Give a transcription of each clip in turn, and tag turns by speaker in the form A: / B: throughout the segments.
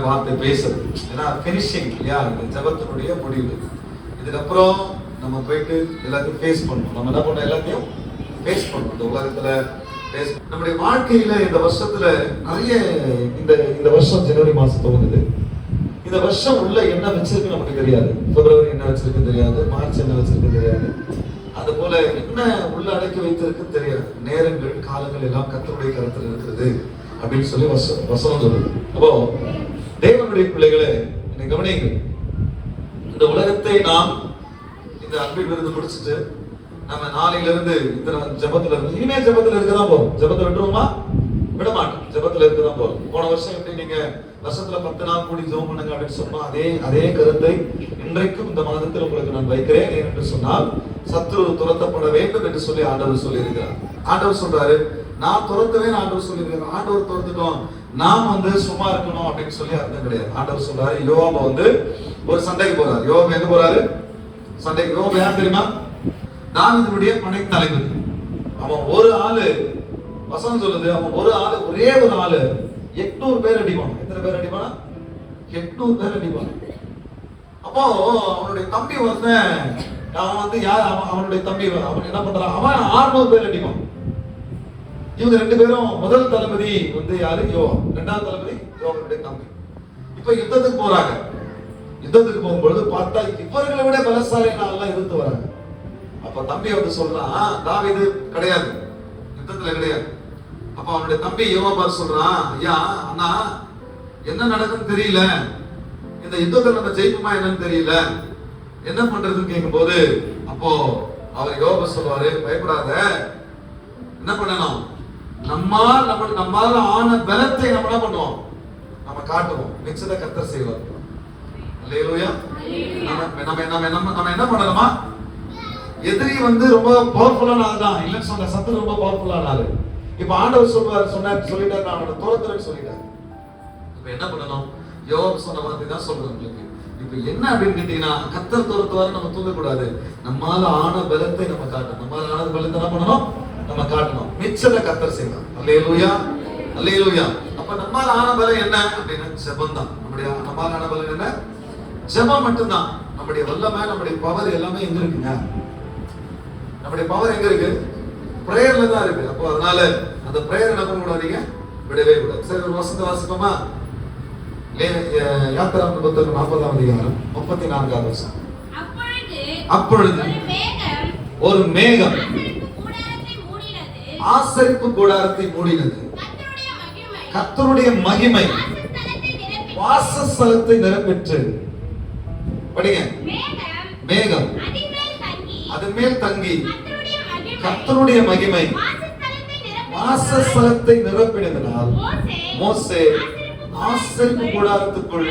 A: ஆண்டவரே வார்த்தை பேசுறது. ஏன்னா ஃபினிஷிங் இல்லையா? இந்த ஜபத்தினுடைய முடிவு. இதுக்கப்புறம் நம்ம போயிட்டு எல்லாத்தையும் ஃபேஸ் பண்ணணும். நம்ம என்ன பண்ணோம்? எல்லாத்தையும் ஃபேஸ் பண்ணணும். இந்த உலகத்துல ஃபேஸ் நம்முடைய வாழ்க்கையில இந்த வருஷத்துல நிறைய இந்த இந்த வருஷம் ஜனவரி மாதம் தோணுது. இந்த வருஷம் உள்ள என்ன வச்சிருக்கு நமக்கு தெரியாது. பிப்ரவரி என்ன வச்சிருக்கு தெரியாது. மார்ச் என்ன வச்சிருக்கு தெரியாது. அது போல என்ன உள்ள அடக்கி வைத்திருக்குன்னு தெரியாது. நேரங்கள் காலங்கள் எல்லாம் கத்தருடைய கருத்தில் இருக்கிறது அப்படின்னு சொல்லி வசனம் சொல்லுது. அப்போ தேவனுடைய பிள்ளைகளை என்னை கவனியுங்கள். இந்த உலகத்தை நாம் இந்த அன்பில் விருந்து முடிச்சிட்டு நம்ம நாளையில இருந்து இந்த ஜபத்துல இருந்து இனிமே ஜபத்துல இருக்கதான் போறோம். ஜபத்தை விட்டுருவோமா? விட மாட்டோம் ஜபத்துல இருக்கதான் போறோம். போன வருஷம் எப்படி நீங்க வருஷத்துல பத்து நாள் கூடி ஜோம் பண்ணுங்க அப்படின்னு சொன்னா அதே அதே கருத்தை இன்றைக்கும் இந்த மாதத்தில் உங்களுக்கு நான் வைக்கிறேன். என்று சொன்னால் சத்ரு துரத்தப்பட வேண்டும் என்று சொல்லி ஆண்டவர் சொல்லியிருக்கிறார். ஆண்டவர் சொல்றாரு நான் துரத்துவேன் ஆண்டவர் சொல்லியிருக்காரு. ஆண்டவர் துரத்துட்டோம் நாம் வந்து சும்மா இருக்கணும் அப்படின்னு சொல்லி அர்த்தம் கிடையாது. ஆண்டவர் சொல்றாரு யோவாப வந்து ஒரு சண்டைக்கு போறாரு. யோவாப எங்க போறாரு? சண்டைக்கு யோவாப யார் தெரியுமா? தாவிதனுடைய படை தலைவர். அவன் ஒரு ஆளு வசனம் சொல்லுது அவன் ஒரு ஆளு ஒரே ஒரு ஆளு. எட்நூறு பேர் அடிப்பான். எத்தனை பேர் அடிப்பானா? எட்நூறு பேர் அடிப்பான். அப்போ அவனுடைய தம்பி வந்து அவன் வந்து யார்? அவன் அவனுடைய தம்பி அவன் என்ன பண்றான்? அவன் ஆறுநூறு பேர் அடிப்பான். இவங்க ரெண்டு பேரும் முதல் தளபதி வந்து யாரு? யோவா ரெண்டாவது தளபதி யோவனுடைய தம்பி. இப்ப யுத்தத்துக்கு போறாங்க. யுத்தத்துக்கு போகும்பொழுது பார்த்தா இவர்களை விட பலசாலிகள் எல்லாம் வராங்க. அப்ப தம்பி வந்து சொல்றான் தாவீது கிடையாது. யுத்தத்துல கிடையாது. அப்ப அவனுடைய தம்பி யோவாபார் சொல்றான் ஐயா அண்ணா என்ன நடக்குன்னு தெரியல. இந்த யுத்தத்தை நம்ம ஜெயிக்குமா என்னன்னு தெரியல. என்ன பண்றதுன்னு கேட்கும்போது அப்போ அவர் யோகா சொல்லுவாரு பயப்படாத. என்ன பண்ணணும்? நம்மால் நம்ம நம்மால ஆன பலத்தை நம்ம என்ன பண்ணுவோம். நம்ம காட்டுவோம். மிச்சத கத்தர் செய்வார். அல்லேலூயா. நம்ம நம்ம நம்ம நம்ம நம்ம என்ன பண்ணலாமா எதிரி வந்து ரொம்ப பவர்ஃபுல்லான ஆள் தான் இல்லைன்னு சொன்ன சத்து ரொம்ப பவர்ஃபுல்லான ஆள். இப்ப ஆண்டவர் சொல்வார் சொன்னார் சொல்லிட்டார் நான் அவனை துரத்துறேன்னு சொல்லிட்டார். இப்ப என்ன பண்ணணும்? யோகம் சொன்ன மாதிரி தான் சொல்றேன் உங்களுக்கு. இப்ப என்ன அப்படின்னு கேட்டீங்கன்னா கத்தர் துரத்துவாரு நம்ம தூங்கக்கூடாது. நம்மால ஆன பலத்தை நம்ம காட்டணும். நம்மால ஆன பலத்தை என்ன பண்ணணும்? நம்ம காட்டணும். மிச்சத்தை கத்தர் செய்யலாம் அல்லேலூயா. அல்லேலூயா. அப்ப நம்மால ஆன பலம் என்ன? அப்படின்னா ஜெபம் தான் நம்முடைய நம்மால ஆன பலம் என்ன? ஜெபம் மட்டும்தான். நம்முடைய வல்லமை நம்முடைய பவர் எல்லாமே எங்க இருக்குங்க? நம்முடைய பவர் எங்க இருக்கு? பிரேயர்ல தான் இருக்கு. அப்போ அதனால அந்த பிரேயர் என்ன பண்ணக்கூடாதீங்க? விடவே கூடாது. சரி ஒரு வசந்த வாசிப்போமா? யாத்திராம் புத்தகம் நாற்பதாம் அதிகாரம் முப்பத்தி நான்காவது வருஷம்
B: அப்பொழுது ஒரு மேகம். ஆசரிப்பு கூடாரத்தை மூடினது. கர்த்தருடைய மகிமை. வாசஸ்தலத்தை
A: நிரம்பிற்று படிங்க.
B: மேகம்.
A: அது மேல் தங்கி.
B: கர்த்தருடைய மகிமை. வாசஸ்தலத்தை நிரப்பினது.
A: வாசஸ்தலத்தை நிரப்பினதினால்
B: மோசே.
A: ஆசரிப்பு கூடாரத்துக்குள்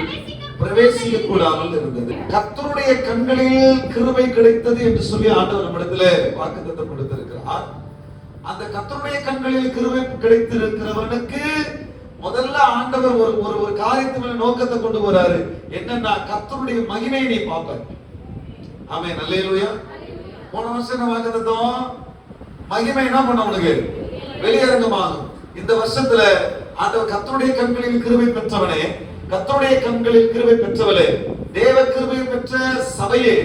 A: பிரவேசிக்க கூடாமல் இருந்தது. கர்த்தருடைய கண்களில் கிருபை கிடைத்தது என்று சொல்லி ஆண்டவர் நம்மிடத்துல கொடுத்திருக்கிறார் அந்த கத்தருடைய கண்களில் கிருபை கிடைத்திருக்கிறவனுக்கு முதல்ல ஆண்டவர் ஒரு ஒரு ஒரு காரியத்து மேல நோக்கத்தை கொண்டு வராரு என்னன்னா கத்தருடைய மகிமையை நீ பார்ப்ப. ஆமே நல்லேலூயா போன வருஷம் என்ன வாங்கிருந்தோம் மகிமை என்ன பண்ண உனக்கு? வெளியரங்கமாகும். இந்த வருஷத்துல ஆண்டவர் கத்தருடைய கண்களில் கிருமை பெற்றவனே கத்தருடைய கண்களில் கிருமை பெற்றவளே தேவ கிருமை பெற்ற சபையே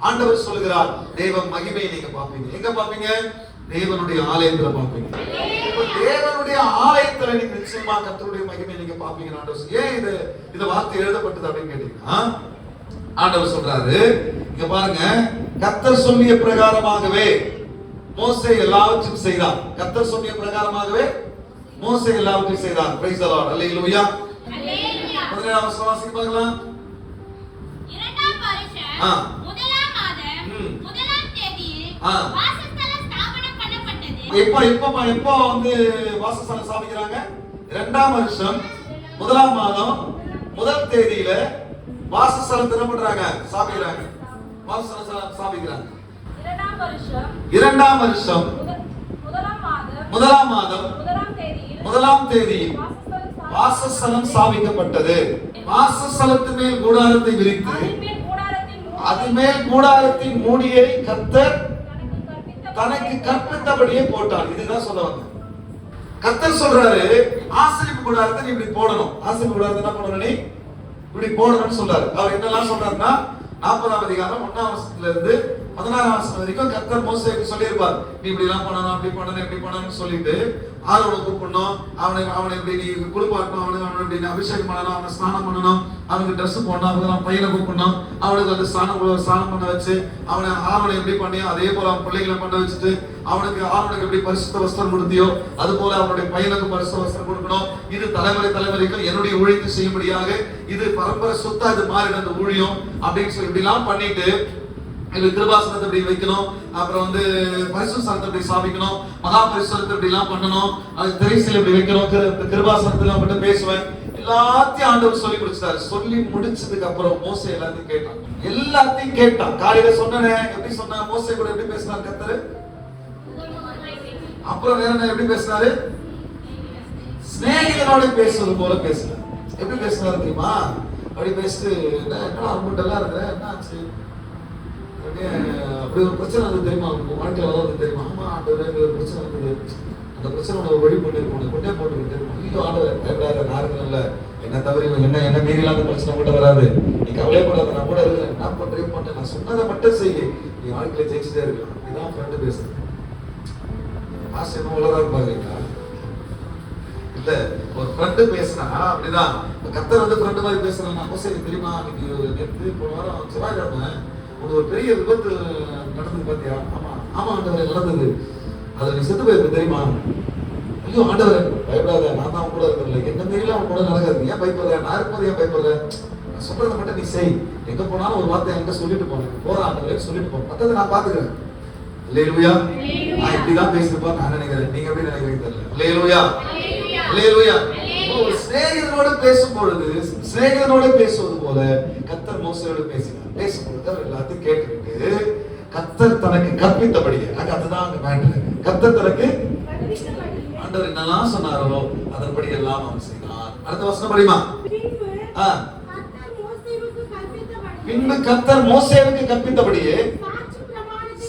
A: ஆண்டவர் சொல்கிறார் தேவ மகிமையை நீங்க பாப்பீங்க எங்க பாப்பீங்க தேவனுடைய ஆலயத்துல பாப்பீங்க இப்ப தேவனுடைய ஆலயத்துல நீங்க நிச்சயமா கர்த்தருடைய மகிமையை நீங்க பாப்பீங்க ஆண்டவர் ஏன் இது இந்த வார்த்தை எழுதப்பட்டது அப்படின்னு கேட்டீங்கன்னா ஆண்டவர் சொல்றாரு இங்க பாருங்க கர்த்தர் சொல்லிய பிரகாரமாகவே மோசே எல்லாவற்றையும் செய்தார். கர்த்தர் சொல்லிய பிரகாரமாகவே மோசே எல்லாவற்றையும் செய்தார். பிரைஸ் தி லார்ட் அல்லேலூயா. பதினேழாம் வசனம் வாசிக்க பார்க்கலாம்.
B: வருஷம்
A: ஆ.
B: முதலாம் மாதம். முதலாம் தேதியில்
A: ஆ.
B: வாசஸ்தலம் ஸ்தாபனம் பண்ணப்பட்டது.
A: எப்போ எப்போ எப்போ வந்து வாசஸ்தலம் ஸ்தாபிக்கிறாங்க? இரண்டாம் வருஷம் முதலாம் மாதம் முதல் தேதியில வாசஸ்தலத்தை என்ன பண்றாங்க ஸ்தாபிக்கிறாங்க. வாசஸ்தலம் ஸ்தாபிக்கிறாங்க.
C: இரண்டாம் வருஷம் முதலாம் மாதம்
A: முதலாம்
C: தேதியில் வாசஸ்தலம்
A: வாசஸ்தலம் ஸ்தாபிக்கப்பட்டது. வாசஸ்தலத்து மேல் கூடாரத்தை விரித்து அது மேல் கூடாரத்தின் மூடியை கர்த்தர்
C: தனக்கு
A: கற்பித்தபடியே போட்டார் இதுதான் சொல்ல வந்தேன். கத்தர் சொல்றாரு ஆசிரிப்பு கூடாரத்தை நீ இப்படி போடணும். ஆசிரிப்பு கூடாரத்தை என்ன பண்ணணும் நீ? இப்படி போடணும்னு சொல்றாரு. அவர் என்னெல்லாம் சொல்றாருன்னா நாற்பதாம் அதிகாரம் ஒன்னாம் வருஷத்துல இருந்து பதினாறாம் வருஷம் வரைக்கும் கத்தர் மோசேக்கு சொல்லியிருப்பார். நீ இப்படி எல்லாம் பண்ணணும் அப்படி பண்ணணும் இப்படி பண்ணணும்னு சொல்லிட்டு ஆரோனை கூப்பிடணும். அவனை அவனை இப்படி நீ குளிப்பாட்டணும் அவனுக்கு அவனை இப்படி நீ அபிஷேகம் பண்ணணும். அவனை ஸ்நானம் பண்ணணும். அவனுக்கு ட்ரெஸ் போடணும். அவனுக்கு பையனை கூப்பிடணும். அவனுக்கு அந்த ஸ்நானம் ஸ்நானம் பண்ண வச்சு அவனை ஆரோனை எப்படி பண்ணியோ அதே போல அவன் பிள்ளைகளை பண்ண வச்சுட்டு அவனுக்கு ஆரோனுக்கு எப்படி பரிசுத்த வஸ்திரம் கொடுத்தியோ அது போல அவனுடைய பையனுக்கு பரிசுத்த வஸ்திரம் கொடுக்கணும். இது தலைமுறை தலைமுறைக்கும் என்னுடைய ஊழியத்தை செய்யும்படியாக இது பரம்பரை சொத்தா இது மாறிட அந்த ஊழியம் அப்படின்னு சொல்லி இப்படிலாம் பண்ணிட்டு இது கிருபாசனத்தை இப்படி வைக்கணும். அப்புறம் வந்து பரிசுசாரத்தை இப்படி சாமிக்கணும் மகா பரிசுரத்தை இப்படி எல்லாம் பண்ணணும். அது திரைசில இப்படி வைக்கணும். கிருபாசனத்துல மட்டும் பேசுவேன். எல்லாத்தையும் ஆண்டவர் சொல்லி கொடுத்தாரு சொல்லி முடிச்சதுக்கு அப்புறம் மோசை எல்லாத்தையும் கேட்டான். எல்லாத்தையும் கேட்டான். காலையில சொன்னேன் எப்படி சொன்ன? மோசை கூட எப்படி பேசினார் கத்தரு அப்புறம் வேற என்ன எப்படி பேசினாரு? சிநேகிதனோட பேசுவது போல பேசினார். எப்படி பேசினாரு தெரியுமா? அப்படி பேசிட்டு என்ன என்னடா எல்லாம் இருக்கிற என்ன ஆச்சு? அப்படி ஒரு பிரச்சனை வந்து தெரியுமா வாழ்க்கையில் வாழ்க்கையில வராது தெரியுமா? ஆமா ஆண்டவரே ஒரு பிரச்சனை இருக்குது அந்த பிரச்சனை உனக்கு வழி பண்ணிருக்கோம் கொண்டே போட்டு தெரியுமா? ஐயோ ஆண்டவர் பயப்படாத நான் இல்லை என்ன தவறி என்ன என்ன மீறி இல்லாத பிரச்சனை கூட வராது. நீ கவலைப்படாத நான் கூட இருக்கேன். என்ன பண்றேன். பண்ணேன் நான் சொன்னதை மட்டும் செய்ய நீ வாழ்க்கையில ஜெயிச்சுட்டே இருக்கலாம். இதான் ஃப்ரெண்டு பேசுறேன் ஆசை என்ன உலகா இருப்பாங்க இல்ல ஒரு ஃப்ரெண்டு பேசினா அப்படிதான். கத்தர் வந்து ஃப்ரெண்டு மாதிரி பேசுறேன் நான் சரி தெரியுமா? இன்னைக்கு நேற்று போன வாரம் செவ்வாய்க்கிழமை உனக்கு ஒரு பெரிய விபத்து நடந்தது பாத்தியா? ஆமா. ஆமா ஆண்டவரே நடந்தது. அதுல நீ செத்து போயிருக்கு தெரியுமா? ஐயோ ஆண்டவரே பயப்படாத. நான் தான் கூட இருக்கிறேன் என்ன மீறிலாம் அவன் கூட நடக்காது. ஏன் பயப்படுற? நான் இருக்கும்போது ஏன் பயப்படுற? சொல்றதை மட்டும் நீ செய். எங்க போனாலும் ஒரு வார்த்தை என்கிட்ட சொல்லிட்டு போனேன் போற ஆண்டவரே சொல்லிட்டு போ. மத்ததை நான் பாத்துக்கிறேன் லேலுயா நான் இப்படிதான் பேசிருப்பா நான் நினைக்கிறேன்? நீங்க எப்படி நினைக்கிறீங்க தெரியல. லேலுயா அல்லேலூயா ஒரு சிநேகிதனோடு பேசும் பொழுது சிநேகிதனோடு பேசுவது போல கத்தர் மோசையோடு பேசினார். பேசும்பொழுது அவர் எல்லாத்தையும் கேட்டுக்கிட்டு கத்தர் தனக்கு கற்பித்தபடியே அங்க அதுதான் அங்க மேட்ரு கத்தர் தனக்கு ஆண்டவர் என்னெல்லாம் சொன்னாரோ அதன்படி எல்லாம் அவன் செய்தான் அடுத்த வசனம் படியுமா
D: பின்பு
A: கத்தர் மோசேவுக்கு கற்பித்தபடியே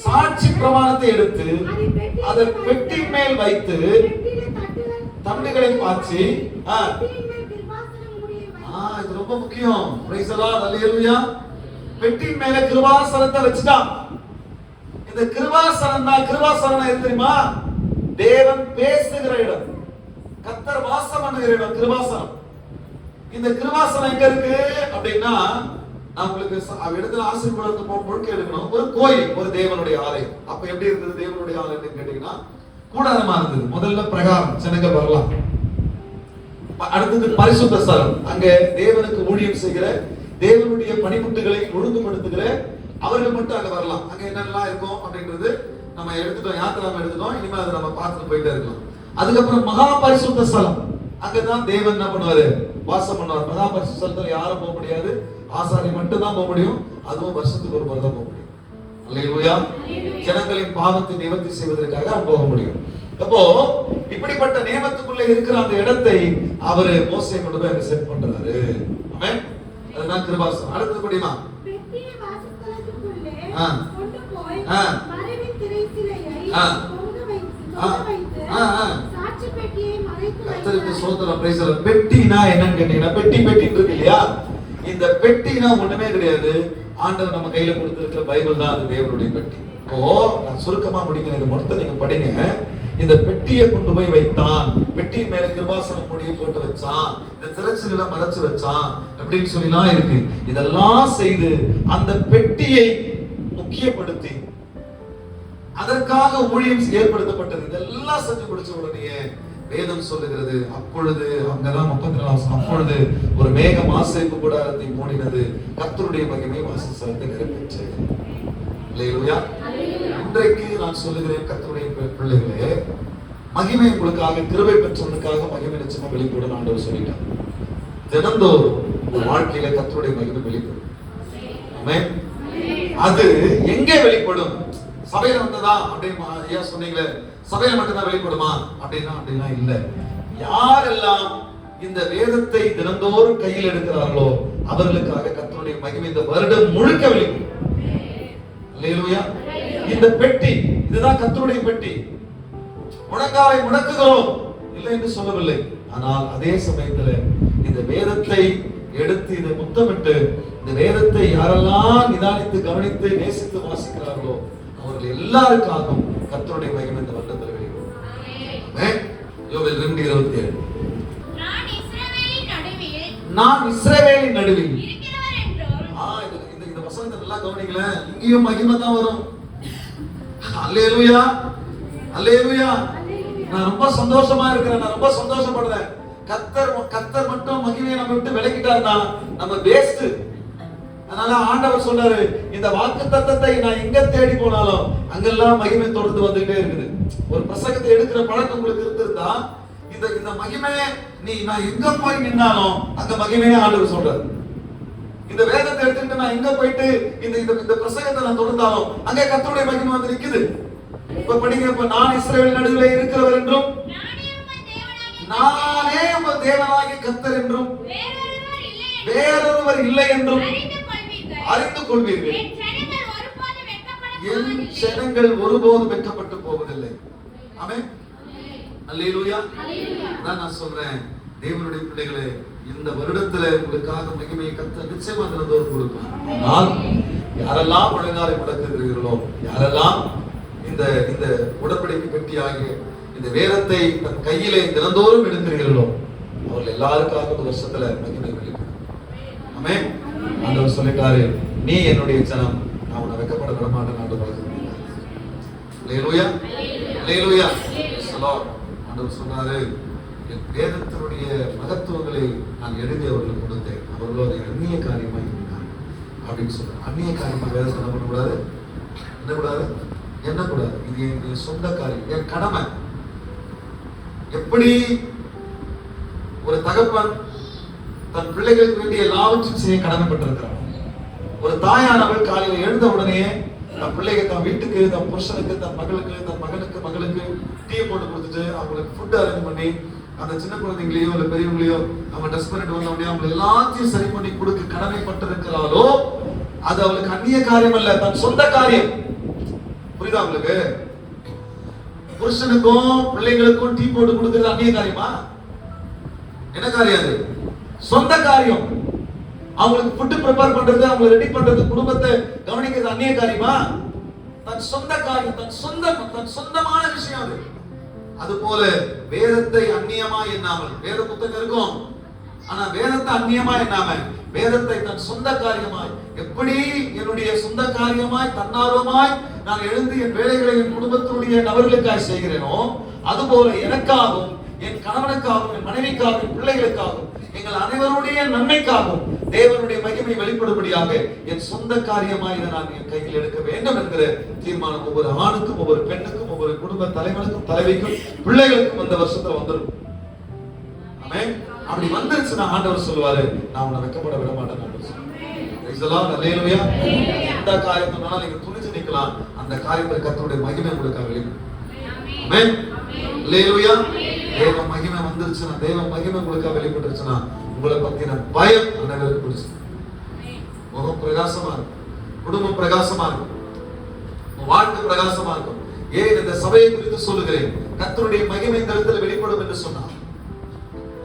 D: சாட்சி பிரமாணத்தை
A: எடுத்து அதை பெட்டி மேல் வைத்து தண்டுகளை பாய்ச்சி இது ரொம்ப முக்கியம். Praise நல்ல Lord. Hallelujah. பெட்டி மேல கிருபாசனத்தை வச்சுட்டான் இந்த கிருபாசனம் தான் கிருபாசனம் எது தெரியுமா? தேவன் பேசுகிற இடம். கத்தர் வாசம் பண்ணுகிற இடம் கிருபாசனம். இந்த கிருபாசனம் எங்க இருக்கு? அப்படின்னா நான் உங்களுக்கு அவ இடத்துல ஆசீர்வாதத்து போ முழுக்க எடுக்கணும் ஒரு கோயில் ஒரு தேவனுடைய ஆலயம். அப்ப எப்படி இருந்தது தேவனுடைய ஆலயம் கேட்டீங்கன்னா கூடாரமா இருந்தது. முதல்ல பிரகாரம் ஜனங்கள் வரலாம். அடுத்தது பரிசுத்த ஸ்தலம். அங்க தேவனுக்கு ஊழியம் செய்கிற தேவனுடைய பணிமுட்டுகளை ஒழுங்குபடுத்துகிற அவர்கள் மட்டும் அங்க வரலாம். அங்க என்னெல்லாம் இருக்கும் அப்படின்றது நம்ம எடுத்துட்டோம் யாத்திராம எடுத்துட்டோம். இனிமேல் அதை நம்ம பார்த்துட்டு போயிட்டே இருக்கலாம். அதுக்கப்புறம் மகா பரிசுத்த ஸ்தலம். அங்கதான் தேவன் என்ன பண்ணுவாரு? வாசம் பண்ணுவார். மகா பரிசுத்த ஸ்தலத்துல யாரும் போக முடியாது. ஆசாரி மட்டும் தான் போக முடியும். அதுவும் வருஷத்துக்கு ஒரு முறை தான் போக முடியும். அல்லேலூயா. ஜனங்களின் பாவத்தை நிவர்த்தி செய்வதற்காக அவன் போக முடியும். அப்போ இப்படிப்பட்ட நியமத்துக்குள்ள இருக்கிற அந்த இடத்தை அவரு மோசை கொண்டு போய் செட் பண்றாரு. ஆமென். அதுதான் கிருபாசனம். அடுத்தது முடியுமா? பெட்டினா என்னன்னு கேட்டீங்கன்னா பெட்டி பெட்டி இருக்கு இல்லையா? இந்த பெட்டினா ஒண்ணுமே கிடையாது. ஆண்டவர் நம்ம கையில கொடுத்திருக்கிற பைபிள் தான் அது தேவனுடைய பெட்டி. இப்போ நான் சுருக்கமா முடிக்கிறேன். இது மொத்தம் நீங்க படிங்க. இந்த பெட்டியை கொண்டு போய் வைத்தான். பெட்டியின் மேல கிருபாசனம் முடிய போட்டு வச்சான். இந்த திரைச்சல்களை மறைச்சு வச்சான். அப்படின்னு சொல்லிலாம் இருக்கு. இதெல்லாம் செய்து அந்த பெட்டியை முக்கியப்படுத்தி அதற்காக ஊழியம் ஏற்படுத்தப்பட்டது. இதெல்லாம் செஞ்சு முடிச்ச உடனே வேதம் சொல்லுகிறது. அப்பொழுது அங்கதான் முப்பத்தி நாலாம் அப்பொழுது ஒரு மேகம் ஆசிரிப்பு கூடாரத்தை மூடினது. கர்த்தருடைய மகிமை வாசஸ்தலத்தை நிரப்பிச்சு இல்லையா இன்றைக்கு நான் சொல்லுகிறேன் கர்த்தருடைய பி- பிள்ளைகளே மகிமை உங்களுக்காக திருவை பெற்றவனுக்காக மகிமை நிச்சயமா வெளிப்படும் ஆண்டவர் சொல்லிட்டார். தினந்தோறும் உங்க வாழ்க்கையில கத்தருடைய மகிமை வெளிப்படும். அது எங்கே வெளிப்படும்? சபையில வந்ததா? அப்படின்னு ஐயா சொன்னீங்களே சபையில மட்டும்தான் வெளிப்படுமா? அப்படின்னா அப்படின்னா இல்ல. யாரெல்லாம் இந்த வேதத்தை தினந்தோறும் கையில் எடுக்கிறார்களோ அவர்களுக்காக கர்த்தருடைய மகிமை இந்த வருடம் முழுக்க வெளிப்படும். அல்லேலூயா இந்த பெட்டி இதுதான் கர்த்தருடைய பெட்டி. முழங்காலை முடக்குகிறோம். இல்லை என்று சொல்லவில்லை. ஆனால் அதே சமயத்துல இந்த வேதத்தை எடுத்து இதை முத்தமிட்டு இந்த வேதத்தை யாரெல்லாம் நிதானித்து கவனித்து நேசித்து வாசிக்கிறார்களோ அவர்கள் எல்லாருக்காகவும் கர்த்தருடைய மகிமை இந்த வருடத்தில். யோவேல் ரெண்டு இருபத்தி ஏழு
B: நான் இஸ்ரவேலின் நடுவில்.
A: இந்த வசனத்தை நல்லா கவனிங்களேன். இங்கேயும் மகிமை தான் வரும். அல்லேலூயா அல்லேலூயா நான் ரொம்ப சந்தோஷமா இருக்கிறேன். நான் ரொம்ப சந்தோஷப்படுறேன். கத்தர் கத்தர் மட்டும் மகிமையை நம்ம விட்டு விலக்கிட்டாருன்னா நம்ம வேஸ்ட் அதனால ஆண்டவர் சொல்றாரு இந்த வாக்கு தத்தத்தை நான் எங்க தேடி போனாலும் அங்கெல்லாம் மகிமை தொடர்ந்து வந்துகிட்டே இருக்குது. ஒரு பிரசங்கத்தை எடுக்கிற பழக்கம் உங்களுக்கு இருந்திருந்தா இந்த இந்த மகிமையை நீ நான் எங்க போய் நின்னாலும் அந்த மகிமையே ஆண்டவர் சொல்றாரு. இந்த வேதத்தை எடுத்துக்கிட்டு நான் எங்க போயிட்டு இந்த இந்த இந்த பிரசங்கத்தை நான் தொடர்ந்தாலும் அங்கே கர்த்தருடைய மகிமை வந்து நிக்குது இப்ப படிங்க இப்ப நான் இஸ்ரவேல் நடுவில் இருக்கிறவர் என்றும்
B: நானே உங்கள் தேவனாகிய
A: கர்த்தர் என்றும்
B: வேறொருவர் இல்லை என்றும் அறிந்து கொள்வீர்கள் என் ஜனங்கள் ஒருபோதும் வெட்கப்பட போவதில்லை.
A: ஆமென். அல்லேலூயா. நான் சொல்றேன். தேவனுடைய பிள்ளைகளே இந்த வருடத்துல உங்களுக்காக மகிமையை கத்த நிச்சயமா தினந்தோறும் கொடுக்கும். ஆனால் யாரெல்லாம் முழங்காலை முடக்குகிறீர்களோ யாரெல்லாம் இந்த இந்த உடன்படிக்கை பெட்டியாகிய இந்த வேதத்தை தன் கையிலே தினந்தோறும் எடுக்கிறீர்களோ அவர்கள் எல்லாருக்காக இந்த வருஷத்துல மகிமை வெளிப்படும் ஆமென். ஆண்டவர் சொல்லிட்டாரு நீ என்னுடைய ஜனம் நான் உன்னை வெக்கப்பட விட மாட்டேன் ஆண்டு அல்லேலூயா அல்லேலூயா ஸலாட் ஆண்டவர் சொன்னாரு வேதத்தினுடைய மகத்துவங்களை நான் எழுதி அவர்களுக்கு கொடுத்தேன். அவர்களோ அதை அந்நிய காரியமாக இருந்தார் அப்படின்னு சொல்றாரு அந்நிய காரியமாக வேதத்தை என்ன பண்ணக்கூடாது என்ன கூடாது இது என் சொந்த காரியம். என் கடமை. எப்படி ஒரு தகப்பன் தன் பிள்ளைகளுக்கு வேண்டிய எல்லாவற்றையும் செய்ய கடமைப்பட்டிருக்கிறார் ஒரு தாயானவள் காலையில் எழுந்த உடனே தன் பிள்ளைங்க தன் வீட்டுக்கு தன் புருஷனுக்கு தன் மகளுக்கு தன் மகனுக்கு மகளுக்கு டீ போட்டு கொடுத்துட்டு அவங்களுக்கு ஃபுட் அரேஞ்ச் பண்ணி அந்த சின்ன குழந்தைங்களையோ இல்ல பெரியவங்களையோ அவங்க ட்ரெஸ் பண்ணிட்டு வந்த உடனே அவங்க எல்லாத்தையும் சரி பண்ணி கொடுக்க கடமைப்பட்டிருக்கிறாளோ அது அவளுக்கு அந்நிய காரியம் அல்ல தன் சொந்த காரியம். புரியுதா உங்களுக்கு? புருஷனுக்கும் பிள்ளைங்களுக்கும் டீ போட்டு கொடுக்கறது அந்நிய காரியமா? என்ன காரியம் அது? சொந்த காரியம். அவங்களுக்கு ஃபுட்டு ப்ரிப்பேர் பண்றது அவங்களை ரெடி பண்றது குடும்பத்தை கவனிக்கிறது அந்நிய காரியமா? தன் சொந்த காரியம் தன் சொந்த தன் சொந்தமான விஷயம் அது. அதுபோல வேதத்தை அந்நியமா எண்ணாமல் வேத புத்தகம் இருக்கும். ஆனா வேதத்தை அந்நியமா எண்ணாம வேதத்தை தன் சொந்த காரியமாய் எப்படி என்னுடைய சொந்த காரியமாய் தன்னார்வமாய் நான் எழுந்து என் வேலைகளை என் குடும்பத்தினுடைய நபர்களுக்காய் செய்கிறேனோ அதுபோல எனக்காகவும் என் கணவனுக்காகவும் என் மனைவிக்காகவும் என் பிள்ளைகளுக்காகவும் எங்கள் அனைவருடைய நன்மைக்காகவும் தேவனுடைய மகிமை வெளிப்படும்படியாக என் சொந்த காரியமாக இதை நான் என் கையில் எடுக்க வேண்டும் என்கிற தீர்மானம் ஒவ்வொரு ஆணுக்கும் ஒவ்வொரு பெண்ணுக்கும் ஒவ்வொரு குடும்ப தலைவனுக்கும் தலைவிக்கும் பிள்ளைகளுக்கும் அந்த வருஷத்துல வந்துடும் அப்படி வந்துருச்சுன்னா ஆண்டவர் சொல்லுவாரு நான் உன்னை வெக்கப்பட விட மாட்டேன் இதெல்லாம் சொல்லுவாரு. எந்த காரியத்தினாலும் நீங்க துணிச்சு நிக்கலாம். அந்த காரியத்தை கர்த்தருடைய மகிமை உங்களுக்கு வெளிப்படும் தேவ மகிமை வந்துருச்சுன்னா தேவ மகிமை உங்களுக்கு வெளிப்பட்டுருச்சுன்னா உங்களை பத்தின பயம் அனைவருக்கு பிடிச்சு முகம் பிரகாசமா இருக்கும். குடும்பம் பிரகாசமா இருக்கும். வாழ்க்கை பிரகாசமா இருக்கும். ஏன் இந்த சபையை குறித்து சொல்லுகிறேன்? கத்தருடைய மகிமை இந்த இடத்துல வெளிப்படும் என்று சொன்னார்.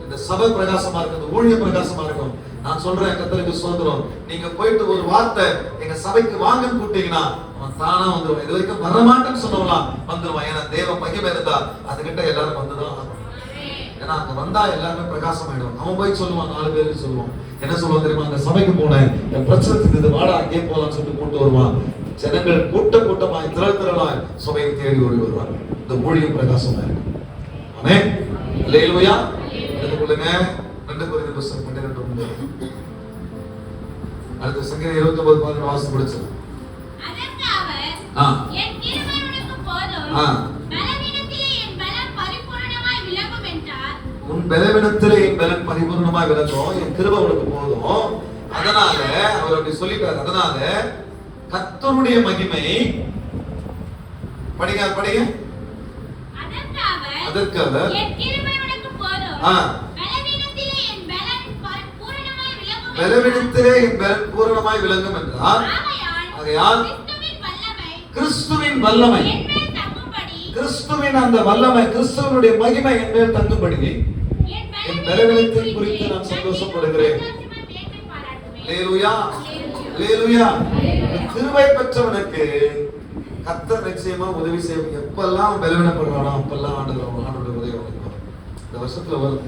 A: இந்த சபை பிரகாசமா இருக்கும் இந்த ஊழியம் பிரகாசமா இருக்கும். நான் சொல்றேன் கத்தருக்கு சுதந்திரம் நீங்க போயிட்டு ஒரு வார்த்தை எங்க சபைக்கு வாங்கன்னு கூப்பிட்டீங்கன்னா அவன் தானா வந்துருவான். இது வரைக்கும் வரமாட்டேன்னு சொன்னவங்களாம் வந்துருவான். ஏன்னா தேவ மகிமை இருந்தா அதுகிட்ட எல்லாரும் வந்துதான் ஆகணும். ஏன்னா அங்க வந்தா எல்லாருமே பிரகாசமாயிடும் அவன் போய் சொல்லுவான் நாலு பேருக்கு சொல்லுவான் என்ன சொல்லுவான் தெரியுமா? அந்த சபைக்கு போனேன். என் பிரச்சனை தீர்ந்தது வாடா அங்கே போலாம்னு சொல்லிட்டு கூட்டு வருவான். ஜனங்கள் கூட்ட கூட்டமாய் திரள் திரளாய் சபையை தேடி ஓடி வருவாங்க. இந்த ஊழியம் பிரகாசமா இருக்கும் ஆமென். அல்லேலூயா. எடுத்துக்கொள்ளுங்க ரெண்டு குறைந்த புஸ்தகம் பன்னிரெண்டு ஒன்பது அடுத்த சங்கீதம் இருபத்தி ஒன்பது பதினொன்று வாசம்
B: அவர்,
A: ஆ.
B: என் கிருபை உனக்கு போதும்.
A: ஆ.
B: பலவீனத்திலே என் பலம் பரிபூரணமாய் விளங்கும் என்றார்.
A: உன் பலவீனத்திலே என் பலன் பரிபூர்ணமாய் விளங்கும். என் கிருபை உனக்கு போதும். அதனால அவர் அப்படி சொல்லிட்டார். அதனால கர்த்தருடைய மகிமை படிங்க படிங்க.
B: அதற்கு அவர்,
A: அவர்
B: என் பலன்
A: பூரணமாய் விளங்கும் என்றார்.
B: ஆகையால் கிறிஸ்துவின் வல்லமை
A: கிறிஸ்துவின் அந்த வல்லமை கிறிஸ்துவனுடைய மகிமை என் மேல் தங்கும்படி
B: என்
A: குறித்து நான் சந்தோஷப்படுகிறேன்.
B: மேன்மை
A: பெற்றவனுக்கு கத்தர் நிச்சயமா உதவி செய்யும். எப்பெல்லாம் பலவீனப்படுறானோ அப்பெல்லாம் ஆண்டு ஆண்டோட உதவி அவனுக்கு இந்த வருஷத்துல வரும்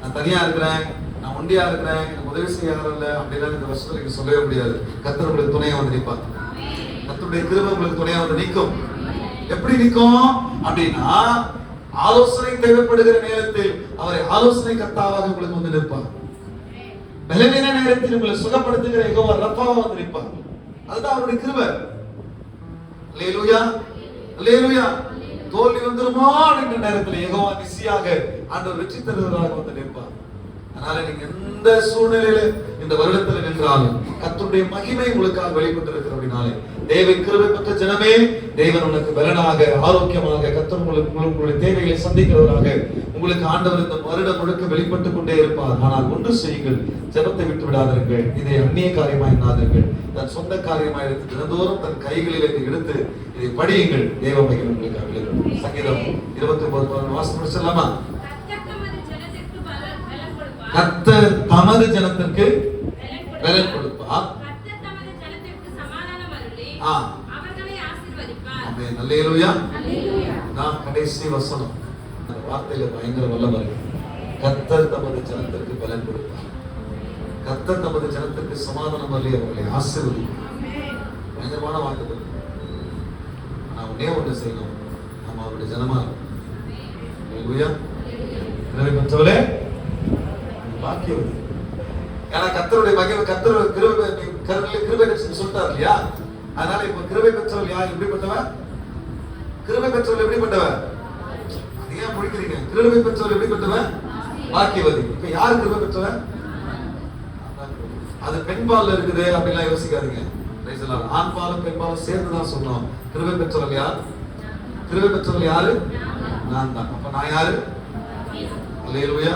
A: நான் தனியா இருக்கிறேன் நான் ஒண்டியா இருக்கிறேன் எனக்கு உதவி செய்ய யாரும் இல்லை இந்த வருஷத்துல நீங்க சொல்லவே முடியாது. கத்தர் உங்களுக்கு வந்து நிற்பாங்க கத்தருடைய கிருபை உங்களுக்கு துணையா வந்து நிற்கும். எப்படி நிற்கும்? அப்படின்னா ஆலோசனை தேவைப்படுகிற நேரத்தில் அவரை ஆலோசனை கர்த்தாவாக உங்களுக்கு வந்து நிற்பார். பலவீன நேரத்தில் உங்களை சுகப்படுத்துகிற யெகோவா ரப்பாவா வந்து நிற்பார். அதுதான் அவருடைய கிருபை. அல்லேலூயா. அல்லேலூயா. தோல்வி வந்துருமா என்ற நேரத்தில் யெகோவா நிசியாக ஆண்டவர் வெற்றி தருவதாக வந்து நிற்பார். அதனால நீங்க எந்த சூழ்நிலையில இந்த வருடத்தில் நின்றாலும் கத்துடைய மகிமை உங்களுக்காக வெளிப்பட்டு இருக்கிற அப்படின்னாலே தேவை கிருபை பெற்ற ஜனமே தேவன் உனக்கு பலனாக ஆரோக்கியமாக கர்த்தர் உங்களுக்கு உங்களுடைய தேவைகளை சந்திக்கிறவராக உங்களுக்கு ஆண்டவர் இந்த வருடம் முழுக்க வெளிப்பட்டு கொண்டே இருப்பார். ஆனால் ஒன்று செய்யுங்கள் ஜெபத்தை விட்டு விடாதீர்கள் இதை அந்நிய காரியமாய் எண்ணாதீர்கள் தன் சொந்த காரியமாய் எடுத்து தினந்தோறும் தன் கைகளில் இதை எடுத்து இதை படியுங்கள். தேவ மகிமை உங்களுக்கு சங்கீதம் இருபத்தி ஒன்பது வாசம் முடிச்சிடலாமா
B: கர்த்தர் தமது ஜனத்திற்கு பலன் கொடுப்பார்.
A: நான் கடைசி வசனம். அந்த வார்த்தையில பயங்கர வல்லவர் கர்த்தர் தமது ஜனத்திற்கு பலன் கொடுப்பார். கர்த்தர் தமது ஜனத்திற்கு சமாதானம் அருளி அவர்களை ஆசீர்வதிப்பார். பயங்கரமான வாக்கு நான் ஒன்னே ஒன்று செய்யணும். நம்ம அவருடைய ஜனமா எனவே பெற்றவளே பாக்கியவதி ஏன்னா கர்த்தருடைய மகிமை கர்த்தர் கிருபை கருவில கிருபை சொல்லிட்டார் இல்லையா? அதனால இப்ப கிருபை பெற்றவள் யார்? எப்படிப்பட்டவன் கிருபை பெற்றவள் எப்படிப்பட்டவன் அது ஏன் முடிக்கிறீங்க. கிருபை பெற்றவள் எப்படிப்பட்டவன் பாக்கியவதி. இப்ப யார் கிருபை பெற்றவன் அது பெண்பால்ல இருக்குது அப்படிலாம் யோசிக்காதீங்க. Praise the Lord. ஆண் பாலும் பெண் பாலும் சேர்ந்து தான் சொன்னோம் கிருபை பெற்றவள் யார்? கிருபை பெற்றவள் யாரு? நான் தான் அப்ப நான் யாரு? அல்லேலூயா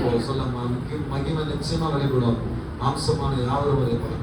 A: ஓ சொல்ல மகி- மகிமை நிச்சயமா வெளிப்படும் மாம்சமான யாவரும் வெளிப்படும்